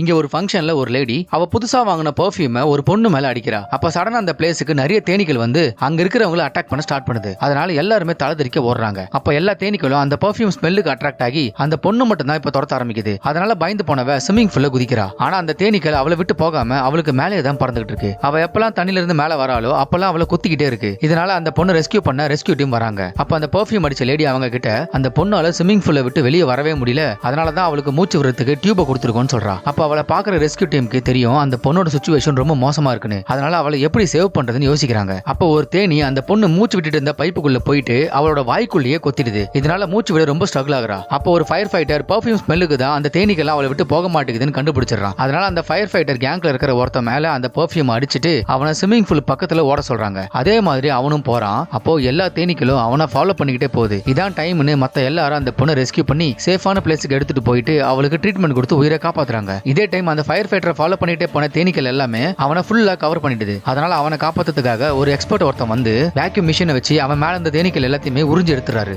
இங்க ஒரு ஃபங்க்ஷன்ல ஒரு லேடி அவ புதுசா வாங்கின பெர்ஃபியூமை ஒரு பொண்ணு மேல அடிக்கிறா. அப்ப சடனா அந்த பிளேஸுக்கு நிறைய தேனீக்கள் வந்து அங்க இருக்கிறவங்கள அட்டாக் பண்ண ஸ்டார்ட் பண்ணுது. அதனால எல்லாருமே தலதறிக்க ஓடுறாங்க. அப்ப எல்லா தேனீக்களும் அந்த பெர்ஃபியூம் ஸ்மெல்லுக்கு அட்ராக்ட் ஆகி அந்த பொண்ணு மட்டும் தான் இப்ப துரத்த ஆரம்பிக்குது. அதனால பயந்து போனவ ஸ்விம்மிங் ஃபுல்ல குதிக்கிறா. ஆனா அந்த தேனீக்கள் அவளை விட்டு போகாம அவளுக்கு மேலே தான் பறந்துகிட்டு இருக்கு. அவ எப்பெல்லாம் தண்ணில இருந்து மேல வராளோ அப்பெல்லாம் அவளை குத்திக்கிட்டே இருக்கு. இதனால அந்த பொண்ணு ரெஸ்கியூ பண்ண ரெஸ்கியூ டீம் வராங்க. அப்ப அந்த பெர்ஃபியூம் அடிச்ச லேடி அவங்க கிட்ட அந்த பொண்ணால ஸ்விம்மிங் ஃபுல்ல விட்டு வெளியே வரவே முடியல. அதனால தான் அவளுக்கு மூச்சு விடுறதுக்கு டியூபை கொடுத்துருக்கோன்னு சொல்றா. அப்ப அவளை பார்க்குற ரெஸ்கியூ டீமுக்கு தெரியும் அந்த பொண்ணோட சுச்சுவேஷன் ரொம்ப மோசமாக இருக்குன்னு. அதனால அவளை எப்படி சேவ் பண்ணுறதுன்னு யோசிக்கிறாங்க. அப்போ ஒரு தேனி அந்த பொண்ணு மூச்சு விட்டுட்டு இருந்த பைப்புக்குள்ளே போயிட்டு அவளோட வாய்க்குள்ளேயே கொத்திடுது. இதனால மூச்சு விட ரொம்ப ஸ்ட்ரகிள் ஆகுறா. அப்போ ஒரு ஃபயர் ஃபைட்டர் பர்ஃபியூம் ஸ்மெல்லுக்கு தான் அந்த தேனிக்கெல்லாம் அவளை விட்டு போக மாட்டேங்குதுன்னு கண்டுபிடிச்சிடறான். அதனால அந்த ஃபயர் ஃபைட்டர் கேங்க்ல இருக்கிற ஒருத்த மேல அந்த பர்ஃபியூம் அடிச்சிட்டு அவனை ஸ்விம்மிங் பூல் பக்கத்தில் ஓட சொல்றாங்க. அதே மாதிரி அவனும் போறான். அப்போ எல்லா தேனீக்களும் அவனை ஃபாலோ பண்ணிக்கிட்டே போகுது. இதான் டைம்னு மற்ற எல்லாரும் அந்த பொண்ணை ரெஸ்கியூ பண்ணி சேஃபான பிளேஸுக்கு எடுத்துட்டு போயிட்டு அவளுக்கு ட்ரீட்மெண்ட் கொடுத்து உயிரை காப்பாத்துறாங்க. இதே டைம் அந்த ஃபயர் ஃபைட்டரை ஃபாலோ பண்ணிட்டே போன தேனீக்கள் எல்லாமே அவனை ஃபுல்லா கவர் பண்ணிடுது அதனால அவனை காப்பாத்துறதுக்காக ஒரு எக்ஸ்பர்ட் ஒருத்தன் வந்து வேக்யூம் மிஷினை வச்சு அவன் மேல இந்த தேனீக்கள் எல்லாத்தையுமே உறிஞ்சு எடுத்துறாரு